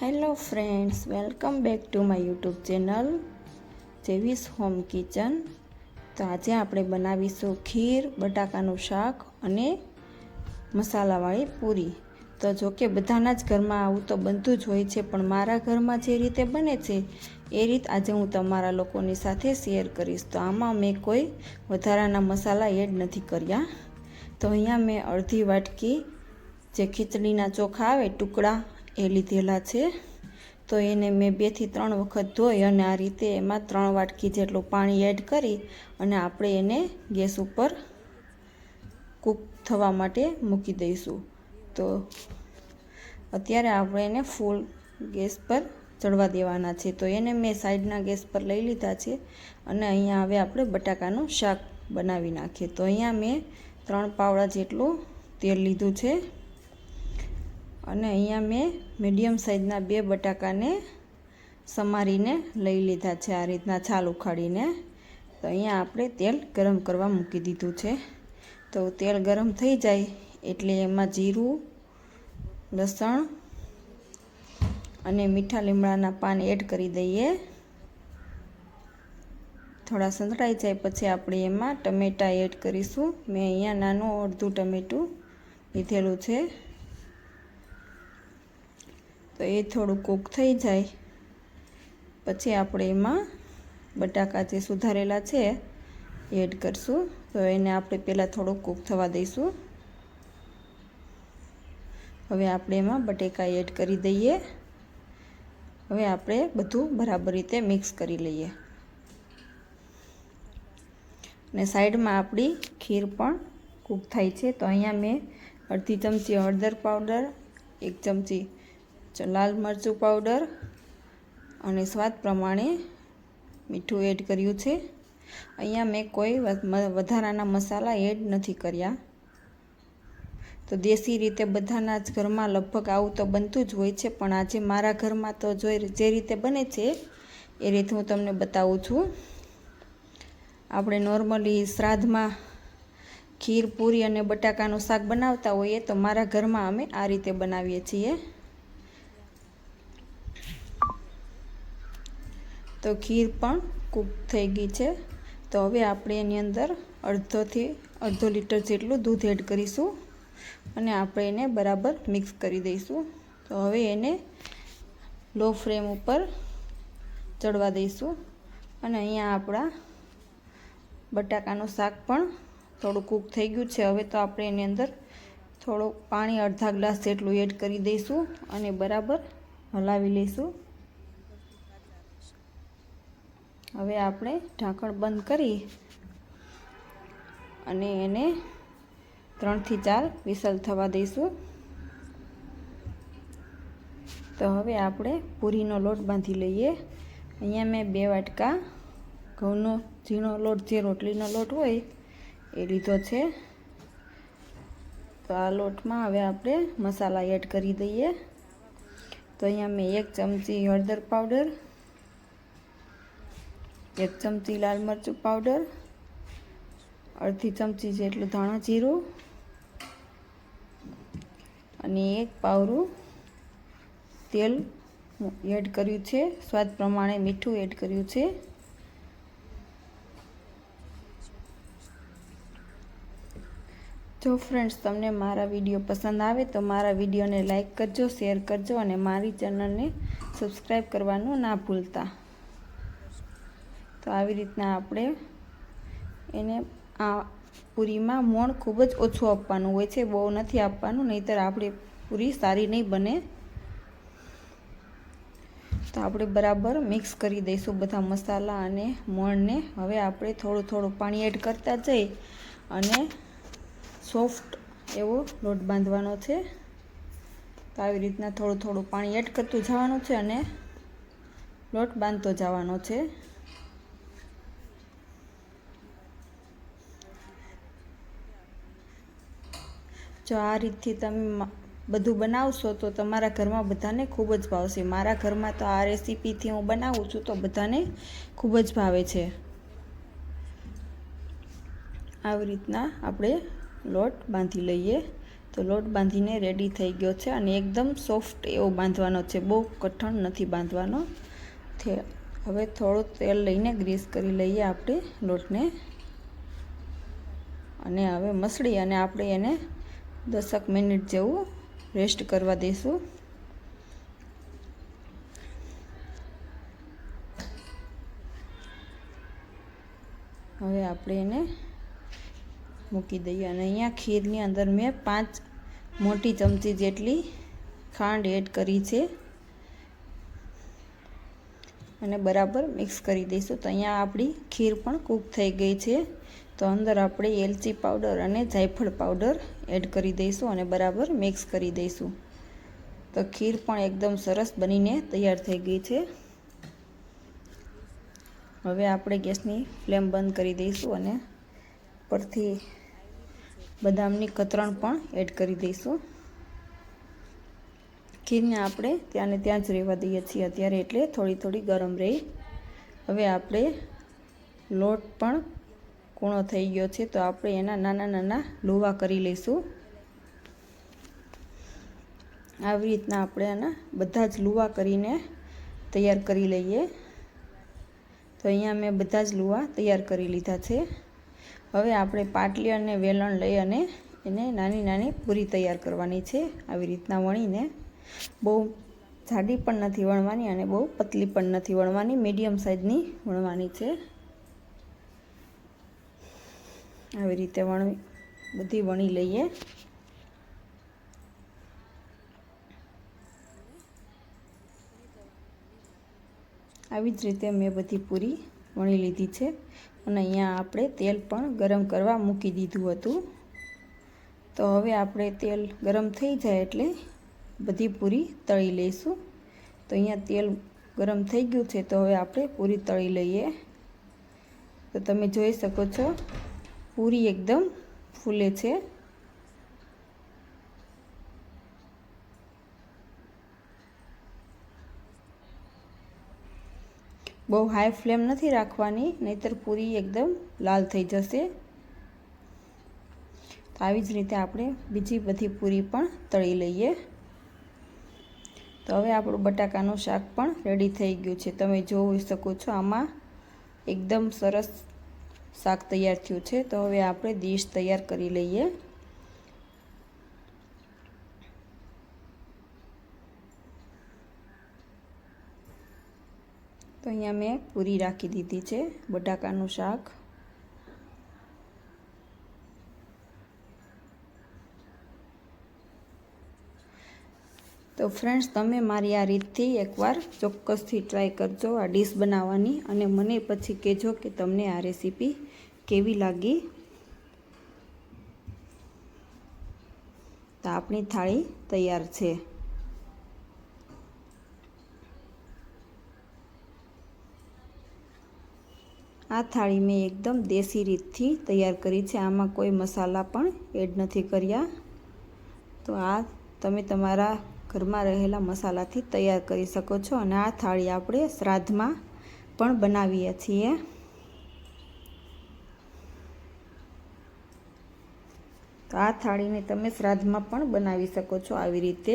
Hello friends welcome back to my YouTube channel જેવીસ home kitchen તો આજે આપણે બનાવીશું ખીર, બટાકાનું શાક અને મસાલાવાળી પૂરી. તો જો કે બધાના જ ઘરમાં આવું તો બનતું જ હોય છે, પણ મારા ઘરમાં જે રીતે બને છે, એ રીત આજે હું તમારા લોકોની સાથે શેર કરીશ. તો આમાં મેં કોઈ વધારાના મસાલા એડ નથી કર્યા. તો અહીંયા મેં અડધી વાટકી જે ખીચડીના ચોખા આવે ટુકડા એ લીધેલા છે. તો એને મેં બેથી ત્રણ વખત ધોઈ અને આ રીતે એમાં ત્રણ વાટકી જેટલું પાણી એડ કરી અને આપણે એને ગેસ ઉપર કૂક થવા માટે મૂકી દઈશું. તો અત્યારે આપણે એને ફૂલ ગેસ પર ચડવા દેવાના છે. તો એને મેં સાઈડના ગેસ પર લઈ લીધા છે અને અહીંયા હવે આપણે બટાકાનું શાક બનાવી નાખીએ. તો અહીંયા મેં ત્રણ પાવડા જેટલું તેલ લીધું છે. અને અહીંયા મેં મીડિયમ સાઇઝના બે બટાકાને સમારીને લઈ લીધા છે, આ રીતના છાલ ઉખાડીને. તો અહીંયા આપણે તેલ ગરમ કરવા મૂકી દીધું છે. તો તેલ ગરમ થઈ જાય એટલે એમાં જીરું, લસણ અને મીઠા લીમડાના પાન એડ કરી દઈએ. થોડા સંતળાઈ જાય પછી આપણે એમાં ટમેટાં એડ કરીશું. મેં અહીંયા નાનું અડધું ટમેટું લીધેલું છે. તો એ થોડું કૂક થઈ જાય. પછી આપણે એમાં બટાકા જે સુધારેલા છે એડ કરશું. તો એને આપણે પહેલાં થોડુંક કૂક થવા દઈશું. હવે આપણે એમાં બટેકા એડ કરી દઈએ. હવે આપણે બધું બરાબર રીતે મિક્સ કરી લઈએ. અને સાઈડમાં આપણી ખીર પણ કૂક થાય છે. તો અહીંયા મેં અડધી ચમચી હળદર પાવડર, એક ચમચી લાલ મરચું પાવડર અને સ્વાદ પ્રમાણે મીઠું એડ કર્યું છે. અહીંયા મેં કોઈ વધારાના મસાલા એડ નથી કર્યા. તો દેશી રીતે બધાના જ ઘરમાં લગભગ આવું તો બનતું જ હોય છે, પણ આજે મારા ઘરમાં તો જો જે રીતે બને છે, એ રીતે હું તમને બતાવું છું. આપણે નોર્મલી શ્રાદ્ધમાં ખીર, પૂરી અને બટાકાનું શાક બનાવતા હોઈએ તો મારા ઘરમાં અમે આ રીતે બનાવીએ છીએ. તો ખીર પણ કૂક થઈ ગઈ છે. તો હવે આપણે એની અંદર અડધોથી, અડધો લીટર જેટલું દૂધ એડ કરીશું અને આપણે એને બરાબર મિક્સ કરી દઈશું. તો હવે એને લો ફ્લેમ ઉપર ચડવા દઈશું અને અહીંયા આપણા બટાકાનું શાક પણ થોડું કૂક થઈ ગયું છે. હવે તો આપણે એની અંદર થોડું પાણી અડધા ગ્લાસ જેટલું એડ કરી દઈશું અને બરાબર હલાવી લઈશું. હવે આપણે ઢાંકણ બંધ કરી અને એને ત્રણથી ચાર વિસલ થવા દઈશું. તો હવે આપણે પૂરીનો લોટ બાંધી લઈએ. અહીંયા મેં બે વાટકા ઘઉંનો ઝીણો લોટ, જે રોટલીનો લોટ હોય એ લીધો છે. તો આ લોટમાં હવે આપણે મસાલા એડ કરી દઈએ. તો અહીંયા મેં એક ચમચી હળદર પાવડર એક ચમચી લાલ મરચું પાવડર, અડધી ચમચી જેટલું ધાણા જીરું અને એક પાવરું તેલ એડ કર્યું છે. સ્વાદ પ્રમાણે મીઠું એડ કર્યું છે. જો ફ્રેન્ડ્સ તમને મારા વીડિયો પસંદ આવે તો મારા વિડીયોને લાઇક કરજો શેર કરજો અને મારી ચેનલને સબસ્ક્રાઈબ કરવાનું ના ભૂલતા. તો આવી રીતના આપણે એને આ પૂરીમાં મોણ ખૂબ જ ઓછું આપવાનું હોય છે, બહુ નથી આપવાનું, નહીંતર આપણે પૂરી સારી નહીં બને. તો આપણે બરાબર મિક્સ કરી દઈશું બધા મસાલા અને મોણને. હવે આપણે થોડું થોડું પાણી એડ કરતા જઈ અને સોફ્ટ એવો લોટ બાંધવાનો છે. તો આવી રીતના થોડું થોડું પાણી એડ કરતું જવાનું છે અને લોટ બાંધતો જવાનો છે. જો આ રીતથી તમે બધું બનાવશો તો તમારા ઘરમાં બધાને ખૂબ જ ભાવશે. મારા ઘરમાં તો આ રેસીપીથી હું બનાવું છું તો બધાને ખૂબ જ ભાવે છે. આવી રીતના આપણે લોટ બાંધી લઈએ. તો લોટ બાંધીને રેડી થઈ ગયો છે અને એકદમ સોફ્ટ એવો બાંધવાનો છે. બહુ કઠણ નથી બાંધવાનો. છે હવે થોડું તેલ લઈને ગ્રીસ કરી લઈએ આપણે લોટને. અને હવે મસળી અને આપણે એને દસક મિનિટ જેવું રેસ્ટ કરવા દઈશું હવે આપણે એને મૂકી દઈએ અને અહીંયા ખીરની અંદર મેં પાંચ મોટી ચમચી જેટલી ખાંડ એડ કરી છે. અને બરાબર મિક્સ કરી દઈશું. તો અહીંયા આપણી ખીર પણ કૂક થઈ ગઈ છે. તો અંદર આપણે એલચી પાવડર અને જાયફળ પાવડર એડ કરી દઈશું અને બરાબર મિક્સ કરી દઈશું. તો ખીર પણ એકદમ સરસ બનીને તૈયાર થઈ ગઈ છે. હવે આપણે ગેસની ફ્લેમ બંધ કરી દઈશું અને પરથી બદામની કતરણ પણ એડ કરી દઈશું. ખીરને આપણે ત્યાંને ત્યાં જ રહેવા દઈએ છીએ અત્યારે એટલે થોડી થોડી ગરમ રહી. હવે આપણે લોટ પણ કૂણો થઈ ગયો છે, તો આપણે એના નાના નાના લોવા કરી લઈશું. આવી રીતના આપણે આના બધા જ લુવા કરીને તૈયાર કરી લઈએ. તો અહીંયા મેં બધા જ લુવા તૈયાર કરી લીધા છે. હવે આપણે પાટલી અને વેલણ લઈ અને એને નાની નાની પૂરી તૈયાર કરવાની છે, આવી રીતના વણીને. બહુ જાડી પણ નથી વણવાની અને બહુ પતલી પણ નથી વણવાની, મીડિયમ સાઇઝની વણવાની છે. આવી રીતે વણવી, બધી વણી લઈએ. આવી જ રીતે મેં બધી પૂરી વણી લીધી છે. અને અહીંયા આપણે તેલ પણ ગરમ કરવા મૂકી દીધું હતું. તો હવે આપણે તેલ ગરમ થઈ જાય એટલે બધી પૂરી તળી લઈશું. તો અહીંયા તેલ ગરમ થઈ ગયું છે તો હવે આપણે પૂરી તળી લઈએ. તો તમે જોઈ શકો છો પૂરી એકદમ ફૂલે છે બહુ હાઈ ફ્લેમ નથી રાખવાની નહીતર પૂરી એકદમ લાલ થઈ જશે તો આવી જ રીતે આપણે બીજી બધી પૂરી પણ તળી લઈએ તો હવે આપણું બટાકાનું શાક પણ રેડી થઈ ગયું છે તમે જોઈ શકો છો આમાં એકદમ સરસ શાક તૈયાર થયું છે, તો હવે આપણે ડીશ તૈયાર કરી લઈએ. તો અહીંયા મેં પૂરી રાખી દીધી છે, બટાકાનું શાક. તો ફ્રેન્ડ્સ, તમે મારી આ રીતથી એકવાર ચોક્કસથી ટ્રાય કરજો આ ડીશ બનાવવાની અને મને પછી કહેજો કે તમને આ રેસીપી કેવી લાગી? તો આપણી થાળી તૈયાર છે. આ થાળી મેં એકદમ દેશી રીતથી તૈયાર કરી છે. આમાં કોઈ મસાલા પણ એડ નથી કર્યા. તો આ તમે તમારા ઘરમાં રહેલા મસાલાથી તૈયાર કરી શકો છો. અને આ થાળી આપણે શ્રાદ્ધમાં પણ બનાવીએ છીએ. તો આ થાળીને તમે શ્રાદ્ધમાં પણ બનાવી શકો છો આવી રીતે.